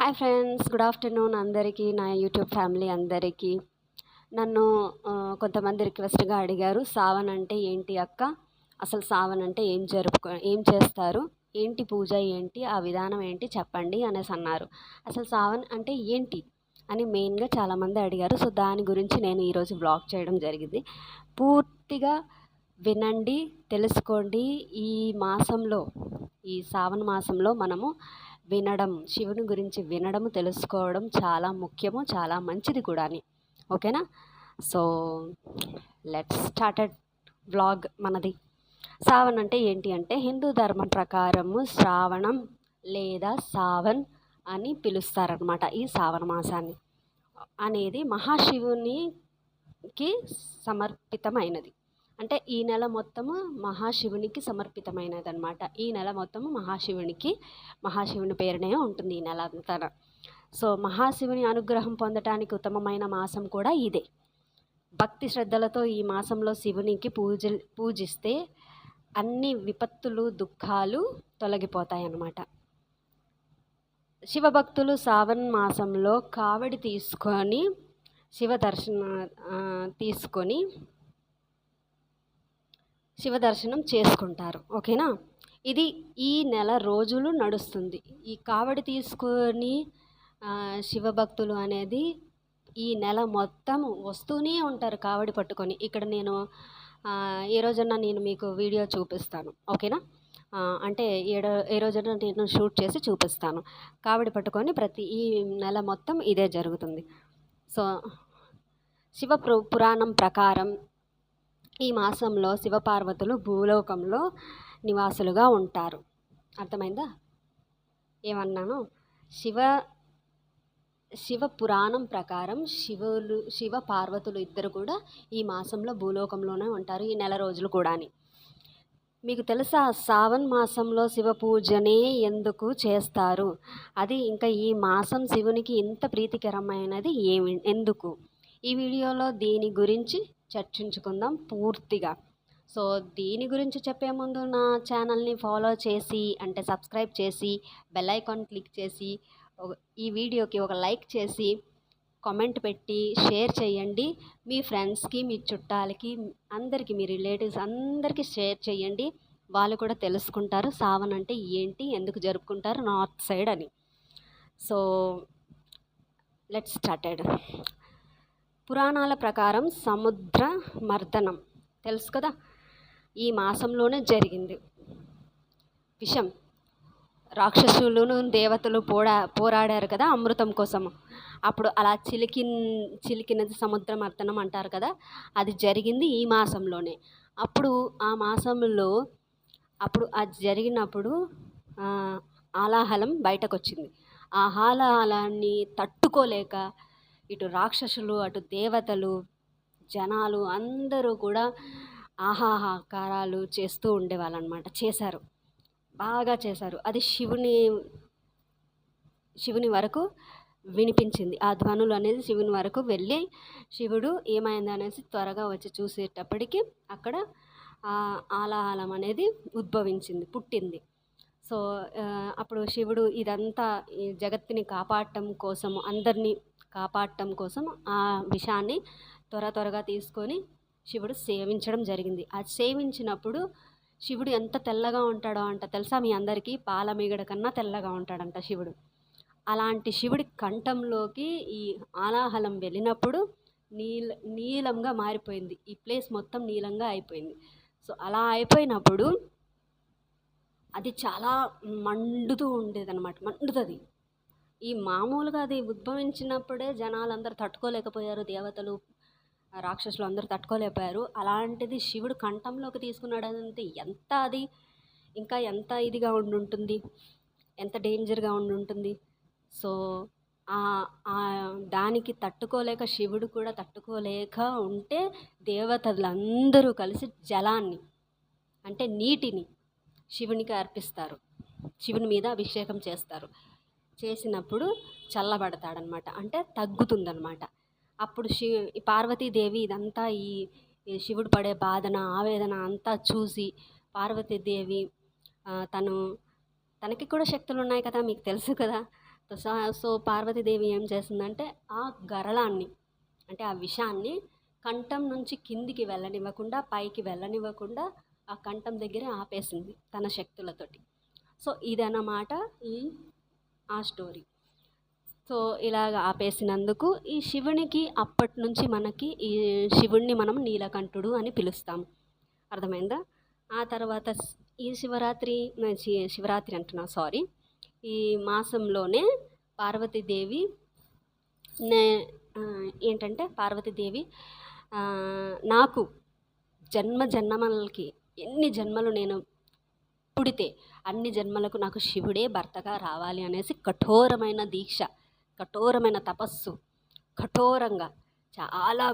Hi friends good afternoon అందరికీ నా YouTube family అందరికీ. నన్ను కొంతమంది రిక్వెస్ట్గా అడిగారు సావన్ అంటే ఏంటి అక్క? అసలు సావన్ అంటే ఏం జరుపుకో ఏం చేస్తారు? ఏంటి పూజ ఏంటి? ఆ విధానం ఏంటి? చెప్పండి అనేసి అన్నారు. అసలు సావన్ అంటే ఏంటి అని మెయిన్గా చాలామంది అడిగారు. సో దాని గురించి నేను ఈరోజు బ్లాగ్ చేయడం జరిగింది. పూర్తిగా వినండి తెలుసుకోండి. ఈ మాసంలో ఈ శ్రావణ మాసంలో మనము వినడం శివుని గురించి వినడం తెలుసుకోవడం చాలా ముఖ్యము చాలా మంచిది కూడా ఓకేనా? సో లెట్స్ స్టార్టెడ్ వ్లాగ్ మనది. శ్రావణ్ అంటే ఏంటి అంటే హిందూ ధర్మం ప్రకారము శ్రావణం లేదా సావన్ అని పిలుస్తారనమాట ఈ శ్రావణ మాసాన్ని. అనేది మహాశివునికి సమర్పితమైనది. అంటే ఈ నెల మొత్తము మహాశివునికి సమర్పితమైనది అనమాట ఈ నెల మొత్తము మహాశివునికి మహాశివుని పేరునే ఉంటుంది ఈ నెల అంతా సో మహాశివుని అనుగ్రహం పొందటానికి ఉత్తమమైన మాసం కూడా ఇదే. భక్తి శ్రద్ధలతో ఈ మాసంలో శివునికి పూజ పూజిస్తే అన్ని విపత్తులు దుఃఖాలు తొలగిపోతాయి అన్నమాట శివభక్తులు శ్రావణ మాసంలో కావడి తీసుకొని శివ దర్శన తీసుకొని శివ దర్శనం చేసుకుంటారు. ఓకేనా? ఇది ఈ నెల రోజులు నడుస్తుంది. ఈ కావడి తీసుకొని శివభక్తులు అనేది ఈ నెల మొత్తం వస్తూనే ఉంటారు కావడి పట్టుకొని. ఇక్కడ నేను ఏ రోజున నేను మీకు వీడియో చూపిస్తాను. ఓకేనా? అంటే ఏడో ఏ రోజున నేను షూట్ చేసి చూపిస్తాను. కావడి పట్టుకొని ప్రతి ఈ నెల మొత్తం ఇదే జరుగుతుంది. సో శివ పురాణం ప్రకారం ఈ మాసంలో శివపార్వతులు భూలోకంలో నివాసులుగా ఉంటారు. అర్థమైందా? ఏమన్నాను? శివ శివ పురాణం ప్రకారం శివులు శివ పార్వతులు ఇద్దరు కూడా ఈ మాసంలో భూలోకంలోనే ఉంటారు ఈ నెల రోజులు కూడా మీకు తెలుసా? శ్రావణ్ మాసంలో శివ పూజనే ఎందుకు చేస్తారు? అది ఇంకా ఈ మాసం శివునికి ఇంత ప్రీతికరమైనది ఏమి ఎందుకు? ఈ వీడియోలో దీని గురించి చర్చించుకుందాం పూర్తిగా. సో దీని గురించి చెప్పే ముందు నా ఛానల్ని ఫాలో చేసి అంటే సబ్స్క్రైబ్ చేసి బెల్ ఐకాన్ క్లిక్ చేసి ఈ వీడియోకి ఒక లైక్ చేసి కామెంట్ పెట్టి షేర్ చేయండి. మీ ఫ్రెండ్స్కి మీ చుట్టాలకి అందరికీ మీ రిలేటివ్స్ అందరికీ షేర్ చేయండి. వాళ్ళు కూడా తెలుసుకుంటారు సావన్ అంటే ఏంటి ఎందుకు జరుపుకుంటారు నార్త్ సైడ్ అని. So let started. పురాణాల ప్రకారం సముద్ర మర్దనం. తెలుసు కదా? ఈ మాసంలోనే జరిగింది. విషం. రాక్షసులను దేవతలు పోడా పోరాడారు కదా అమృతం కోసం. అప్పుడు అలా చిలికి చిలికినది సముద్ర మర్దనం అంటారు కదా? అది జరిగింది ఈ మాసంలోనే. అప్పుడు ఆ మాసంలో అప్పుడు అది జరిగినప్పుడు ఆలాహలం బయటకు వచ్చింది ఆ హాలాహలాన్ని తట్టుకోలేక ఇటు రాక్షసులు అటు దేవతలు జనాలు అందరూ కూడా ఆహాహాకారాలు చేస్తూ ఉండేవాళ్ళు అనమాట చేశారు. బాగా చేశారు. అది శివుని శివుని వరకు వినిపించింది. ఆ ధ్వనులు అనేది శివుని వరకు వెళ్ళి శివుడు ఏమైంది అనేసి త్వరగా వచ్చి చూసేటప్పటికి అక్కడ ఆ ఆలాహలం అనేది ఉద్భవించింది పుట్టింది. సో అప్పుడు శివుడు ఇదంతా ఈ జగత్తుని కాపాడటం కోసము అందరినీ కాపాడటం కోసం ఆ విషాన్ని త్వర త్వరగా తీసుకొని శివుడు సేవించడం జరిగింది. ఆ సేవించినప్పుడు శివుడు ఎంత తెల్లగా ఉంటాడో అంట తెలుసా? మీ అందరికీ పాల మీగడ కన్నా తెల్లగా ఉంటాడంట శివుడు. అలాంటి శివుడి కంఠంలోకి ఈ ఆలాహలం వెళ్ళినప్పుడు నీల నీలంగా మారిపోయింది. ఈ ప్లేస్ మొత్తం నీలంగా అయిపోయింది. సో అలా అయిపోయినప్పుడు అది చాలా మండుతూ ఉండేది అనమాట మండుతుంది. ఈ మామూలుగా అది ఉద్భవించినప్పుడే జనాలు అందరూ తట్టుకోలేకపోయారు దేవతలు రాక్షసులు అందరూ తట్టుకోలేకపోయారు. అలాంటిది శివుడు కంఠంలోకి తీసుకున్నాడంటే ఎంత అది ఇంకా ఎంత ఇదిగా ఉండి ఉంటుంది ఎంత డేంజర్గా ఉండి ఉంటుంది సో ఆ దానికి తట్టుకోలేక శివుడు కూడా తట్టుకోలేక ఉంటే దేవతలందరూ కలిసి జలాన్ని అంటే నీటిని శివునికి అర్పిస్తారు. శివుని మీద అభిషేకం చేస్తారు. చేసినప్పుడు చల్లబడతాడనమాట. అంటే తగ్గుతుందనమాట. అప్పుడు శి ఈ పార్వతీదేవి ఇదంతా ఈ శివుడు పడే బాధన ఆవేదన అంతా చూసి పార్వతీదేవి తను తనకి కూడా శక్తులు ఉన్నాయి కదా మీకు తెలుసు కదా. సో సో పార్వతీదేవి ఏం చేసిందంటే ఆ గరళాన్ని అంటే ఆ విషాన్ని కంఠం నుంచి కిందికి వెళ్ళనివ్వకుండా పైకి వెళ్ళనివ్వకుండా ఆ కంఠం దగ్గరే ఆపేసింది తన శక్తులతోటి. సో ఇదన్నమాట ఈ ఆ స్టోరీ. సో ఇలాగ ఆపేసినందుకు ఈ శివునికి అప్పటి నుంచి మనకి ఈ శివుణ్ణి మనం నీలకంఠుడు అని పిలుస్తాం అర్థమైందా? ఆ తర్వాత ఈ శివరాత్రి శివరాత్రి అంటున్నా సారీ. ఈ మాసంలోనే పార్వతీదేవి నే ఏంటంటే పార్వతీదేవి నాకు జన్మ జన్మలకి ఎన్ని జన్మలు నేను పుడితే అన్ని జన్మలకు నాకు శివుడే భర్తగా రావాలి అనేసి కఠోరమైన దీక్ష కఠోరమైన తపస్సు కఠోరంగా చాలా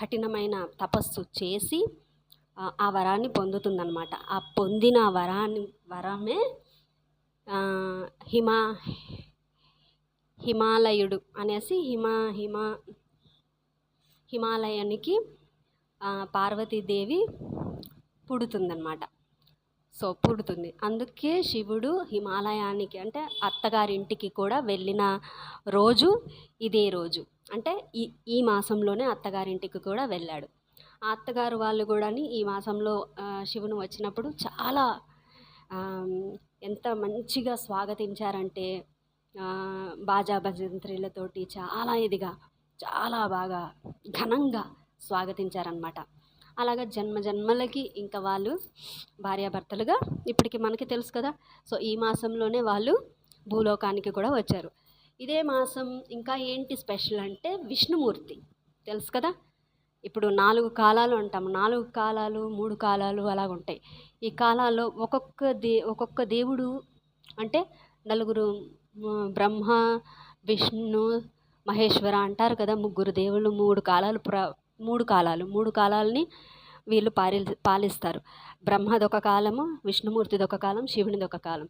కఠినమైన తపస్సు చేసి ఆ, వరాన్ని పొందుతుందన్నమాట. ఆ పొందిన వరాన్ని వరమే హిమా హిమాలయుడు అనేసి హిమ హిమ హిమాలయానికి పార్వతీదేవి పుడుతుందన్నమాట. సో పుడుతుంది అందుకే శివుడు హిమాలయానికి అంటే అత్తగారింటికి కూడా వెళ్ళిన రోజు ఇదే రోజు. అంటే ఈ ఈ మాసంలోనే అత్తగారింటికి కూడా వెళ్ళాడు. ఆ అత్తగారు వాళ్ళు కూడా ఈ మాసంలో శివుని వచ్చినప్పుడు చాలా ఎంత మంచిగా స్వాగతించారంటే బాజా భజంత్రీలతోటి చాలా ఇదిగా చాలా బాగా ఘనంగా స్వాగతించారనమాట అలాగా జన్మ జన్మలకి ఇంకా వాళ్ళు భార్యాభర్తలుగా ఇప్పటికి మనకి తెలుసు కదా. సో ఈ మాసంలోనే వాళ్ళు భూలోకానికి కూడా వచ్చారు. ఇదే మాసం ఇంకా ఏంటి స్పెషల్ అంటే విష్ణుమూర్తి. తెలుసు కదా? ఇప్పుడు నాలుగు కాలాలు అంటాము. నాలుగు కాలాలు మూడు కాలాలు అలాగ ఉంటాయి. ఈ కాలాల్లో ఒక్కొక్క దే ఒక్కొక్క దేవుడు అంటే నలుగురు బ్రహ్మ విష్ణు మహేశ్వర అంటారు కదా ముగ్గురు దేవుళ్ళు మూడు కాలాలు ప్ర మూడు కాలాలు. మూడు కాలాలని వీళ్ళు పాలి పాలిస్తారు. బ్రహ్మది ఒక కాలము విష్ణుమూర్తిది ఒక కాలం శివునిది ఒక కాలం.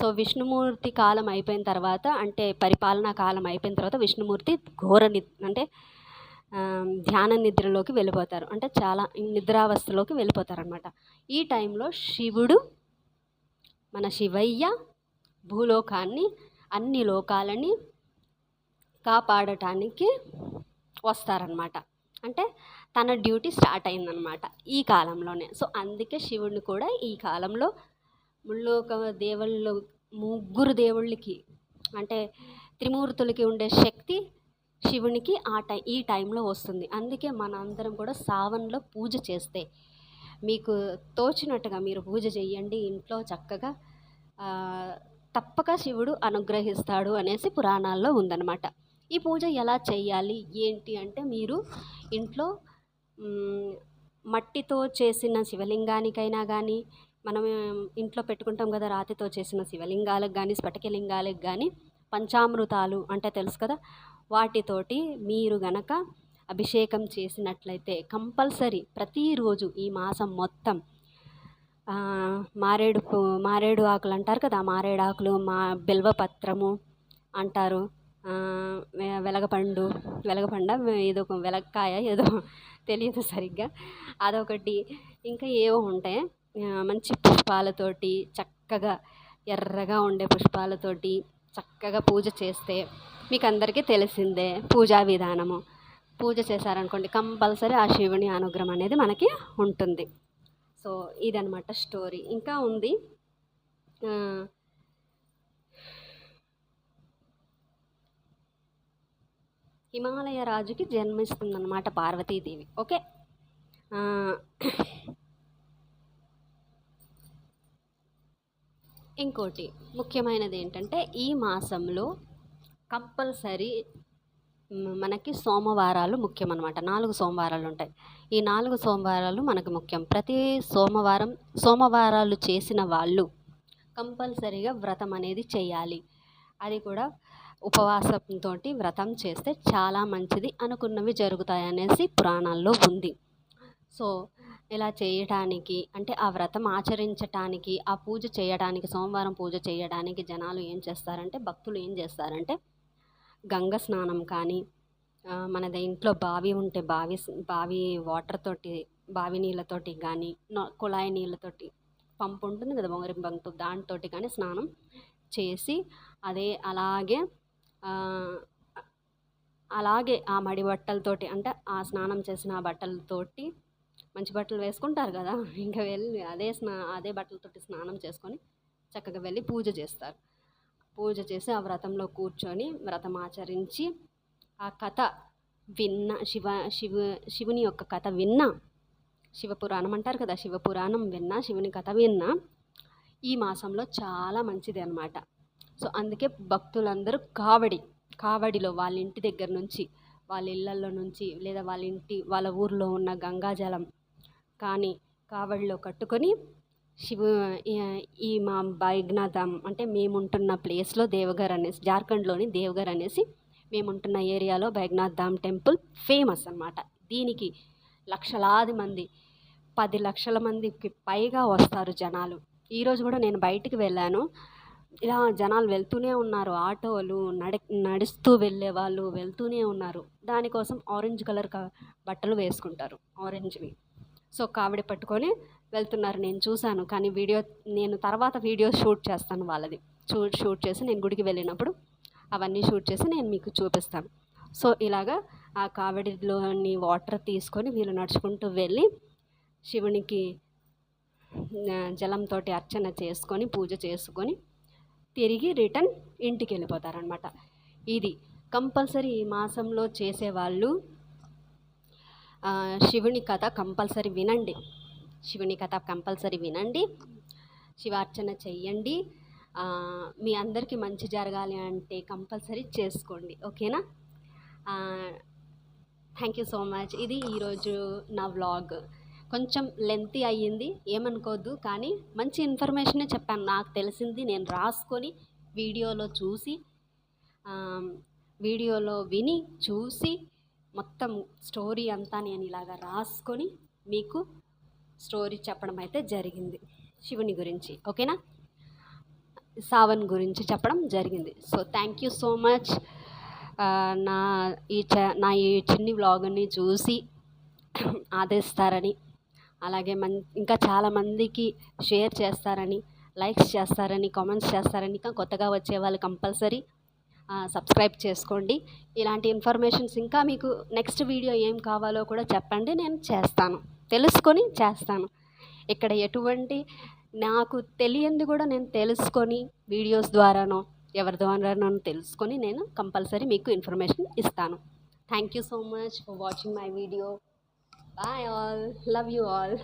సో విష్ణుమూర్తి కాలం అయిపోయిన తర్వాత అంటే పరిపాలనా కాలం అయిపోయిన తర్వాత విష్ణుమూర్తి ఘోర ని అంటే ధ్యాన నిద్రలోకి వెళ్ళిపోతారు. అంటే చాలా నిద్రావస్థలోకి వెళ్ళిపోతారు అనమాట ఈ టైంలో శివుడు మన శివయ్య భూలోకాన్ని అన్ని లోకాలని కాపాడటానికి వస్తారనమాట అంటే తన డ్యూటీ స్టార్ట్ అయిందనమాట ఈ కాలంలోనే. సో అందుకే శివుడిని కూడా ఈ కాలంలో ముల్లోక దేవుళ్ళు ముగ్గురు దేవుళ్ళకి అంటే త్రిమూర్తులకి ఉండే శక్తి శివునికి ఆ టై ఈ టైంలో వస్తుంది. అందుకే మన అందరం కూడా సావన్లో పూజ చేస్తే మీకు తోచినట్టుగా మీరు పూజ చేయండి ఇంట్లో చక్కగా. తప్పక శివుడు అనుగ్రహిస్తాడు అనేసి పురాణాల్లో ఉందన్నమాట. ఈ పూజ ఎలా చేయాలి? ఏంటి అంటే మీరు ఇంట్లో మట్టితో చేసిన శివలింగానికైనా కానీ మనం ఇంట్లో పెట్టుకుంటాం కదా రాతితో చేసిన శివలింగాలకు కానీ స్ఫటికలింగాలకు కానీ పంచామృతాలు అంటే తెలుసు కదా వాటితోటి మీరు గనక అభిషేకం చేసినట్లయితే కంపల్సరీ ప్రతిరోజు ఈ మాసం మొత్తం మారేడు పూ- మారేడు ఆకులు అంటారు కదా మారేడు ఆకులు మా బిల్వపత్రము అంటారు. వెలగపండు వెలగపండ ఏదో ఒక వెలక్కాయ ఏదో తెలియదు సరిగ్గా. అదొకటి. ఇంకా ఏవో ఉంటాయి. మంచి పుష్పాలతోటి చక్కగా ఎర్రగా ఉండే పుష్పాలతోటి చక్కగా పూజ చేస్తే మీకు అందరికీ తెలిసిందే పూజా విధానము. పూజ చేశారనుకోండి కంపల్సరీ ఆ శివుని అనుగ్రహం అనేది మనకి ఉంటుంది. సో ఇదనమాట స్టోరీ. ఇంకా ఉంది. హిమాలయ రాజుకి జన్మిస్తుందన్నమాట పార్వతీదేవి. ఓకే? ఇంకోటి ముఖ్యమైనది ఏంటంటే ఈ మాసంలో కంపల్సరీ మనకి సోమవారాలు ముఖ్యం అనమాట నాలుగు సోమవారాలు ఉంటాయి. ఈ నాలుగు సోమవారాలు మనకు ముఖ్యం. ప్రతి సోమవారం సోమవారాలు చేసిన వాళ్ళు కంపల్సరీగా వ్రతం అనేది చేయాలి. అది కూడా ఉపవాసంతో వ్రతం చేస్తే చాలా మంచిది అనుకున్నవి జరుగుతాయి అనేసి పురాణాల్లో ఉంది. సో ఇలా చేయటానికి అంటే ఆ వ్రతం ఆచరించటానికి ఆ పూజ చేయడానికి సోమవారం పూజ చేయడానికి జనాలు ఏం చేస్తారంటే భక్తులు ఏం చేస్తారంటే గంగ స్నానం కానీ మన మనది ఇంట్లో బావి ఉంటే బావి బావి వాటర్ తోటి బావి నీళ్ళతోటి కానీ కుళాయి నీళ్ళతోటి పంపు ఉంటుంది కదా బొంగరి పంపు దానితోటి కానీ స్నానం చేసి అదే అలాగే అలాగే ఆ మడి బట్టలతోటి అంటే ఆ స్నానం చేసిన ఆ బట్టలతోటి మంచి బట్టలు వేసుకుంటారు కదా. ఇంకా వెళ్ళి అదే స్నా అదే బట్టలతోటి స్నానం చేసుకొని చక్కగా వెళ్ళి పూజ చేస్తారు. పూజ చేసి ఆ వ్రతంలో కూర్చొని వ్రతం ఆచరించి ఆ కథ విన్న శివ శివ శివుని యొక్క కథ విన్న శివపురాణం అంటారు కదా శివపురాణం విన్నా శివుని కథ విన్నా ఈ మాసంలో చాలా మంచిది అనమాట సో అందుకే భక్తులందరూ కావడి కావడిలో వాళ్ళ ఇంటి దగ్గర నుంచి వాళ్ళ ఇళ్ళల్లో నుంచి లేదా వాళ్ళ ఇంటి వాళ్ళ ఊర్లో ఉన్న గంగాజలం కానీ కావడిలో కట్టుకొని శివు ఈ- మా బైగ్నాథం అంటే మేముంటున్న ప్లేస్లో దేవగర్ అనేసి జార్ఖండ్లోని దేవగర్ అనేసి మేముంటున్న ఏరియాలో బైగ్నాథ్ ధామ్ టెంపుల్ ఫేమస్ అన్నమాట. దీనికి లక్షలాది మంది పది లక్షల మందికి పైగా వస్తారు జనాలు. ఈరోజు కూడా నేను బయటికి వెళ్ళాను. ఇలా జనాలు వెళ్తూనే ఉన్నారు. ఆటోలు నడ నడుస్తూ వెళ్ళే వాళ్ళు వెళ్తూనే ఉన్నారు. దానికోసం ఆరెంజ్ కలర్ క బట్టలు వేసుకుంటారు. ఆరెంజ్వి. సో కావిడి పట్టుకొని వెళ్తున్నారు. నేను చూశాను. కానీ వీడియో నేను తర్వాత వీడియో షూట్ చేస్తాను వాళ్ళది. షూట్ షూట్ చేసి నేను గుడికి వెళ్ళినప్పుడు అవన్నీ షూట్ చేసి నేను మీకు చూపిస్తాను. సో ఇలాగా ఆ కావిడిలోని వాటర్ తీసుకొని వీళ్ళు నడుచుకుంటూ వెళ్ళి శివునికి జలంతో అర్చన చేసుకొని పూజ చేసుకొని తిరిగి రిటర్న్ ఇంటికి వెళ్ళిపోతారనమాట ఇది కంపల్సరీ ఈ మాసంలో చేసేవాళ్ళు శివుని కథ కంపల్సరీ వినండి. శివుని కథ కంపల్సరీ వినండి. శివార్చన చెయ్యండి. మీ అందరికీ మంచి జరగాలి అంటే కంపల్సరీ చేసుకోండి. ఓకేనా? Thank you so much. ఇది ఈరోజు నా వ్లాగ్. కొంచెం లెంతీ అయ్యింది ఏమనుకోవద్దు కానీ మంచి ఇన్ఫర్మేషనే చెప్పాను. నాకు తెలిసింది నేను రాసుకొని వీడియోలో చూసి వీడియోలో విని చూసి మొత్తం స్టోరీ అంతా నేను ఇలాగ రాసుకొని మీకు స్టోరీ చెప్పడం అయితే జరిగింది. శివుని గురించి ఓకేనా సావన్ గురించి చెప్పడం జరిగింది. So thank you so much నా ఈ చ నా ఈ చిన్ని వ్లాగ్ని చూసి ఆదరిస్తారని అలాగే మన్ ఇంకా చాలామందికి షేర్ చేస్తారని లైక్స్ చేస్తారని కామెంట్స్ చేస్తారని ఇంకా కొత్తగా వచ్చే వాళ్ళు కంపల్సరీ సబ్స్క్రైబ్ చేసుకోండి. ఇలాంటి ఇన్ఫర్మేషన్స్ ఇంకా మీకు నెక్స్ట్ వీడియో ఏం కావాలో కూడా చెప్పండి నేను చేస్తాను. తెలుసుకొని చేస్తాను. ఇక్కడ ఎటువంటి నాకు తెలియంది కూడా నేను తెలుసుకొని వీడియోస్ ద్వారానో ఎవరి ద్వారానో తెలుసుకొని నేను కంపల్సరీ మీకు ఇన్ఫర్మేషన్ ఇస్తాను. Thank you so much for watching my video Bye all. Love you all.